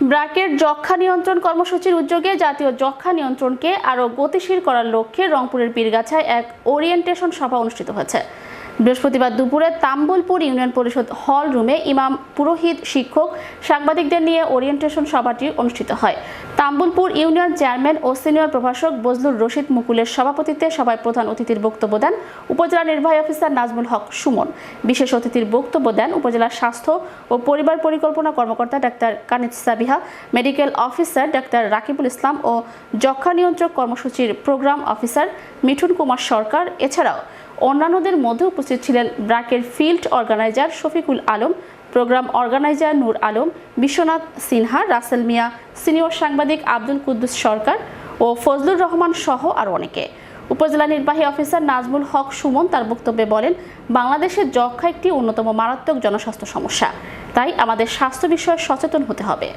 ব্র্যাকের যক্ষা নিয়ন্ত্রণ কর্মসূচির উদ্যোগে জাতীয় যক্ষা নিয়ন্ত্রণকে আরও গতিশীল করার লক্ষ্যে রংপুরের পীরগাছায় এক ওরিয়েন্টেশন সভা অনুষ্ঠিত হয়েছে। বৃহস্পতিবার দুপুরে তাম্বুলপুর ইউনিয়ন পরিষদ হল রুমে ইমাম, পুরোহিত, শিক্ষক, সাংবাদিকদের নিয়ে ওরিয়েন্টেশন সভাটি অনুষ্ঠিত হয়। তাম্বুলপুর ইউনিয়ন চেয়ারম্যান ও সিনিয়র প্রভাষক বজলুর রশিদ মুকুলের সভাপতিত্বে সভায় প্রধান অতিথির বক্তব্য দেন উপজেলা নির্বাহী অফিসার নাজমুল হক সুমন। বিশেষ অতিথির বক্তব্য দেন উপজেলার স্বাস্থ্য ও পরিবার পরিকল্পনা কর্মকর্তা doctor Kaniz Sabiha, medical officer doctor Rakibul Islam ও যক্ষা নিয়ন্ত্রক কর্মসূচির প্রোগ্রাম অফিসার মিঠুন কুমার সরকার। এছাড়াও অন্যান্যদের মধ্যে উপস্থিত ছিলেন ব্র্যাকের field organiser Shafiqul Alam, programme organiser Nur Alam, Biswanath Sinha, Rasel Mia, senior সাংবাদিক আব্দুল কুদ্দুস সরকার ও ফজলুর রহমান সহ আরও অনেকে। উপজেলা নির্বাহী অফিসার নাজমুল হক সুমন তার বক্তব্যে বলেন, বাংলাদেশের যক্ষা একটি অন্যতম মারাত্মক জনস্বাস্থ্য সমস্যা। তাই আমাদের স্বাস্থ্য বিষয়ে সচেতন হতে হবে।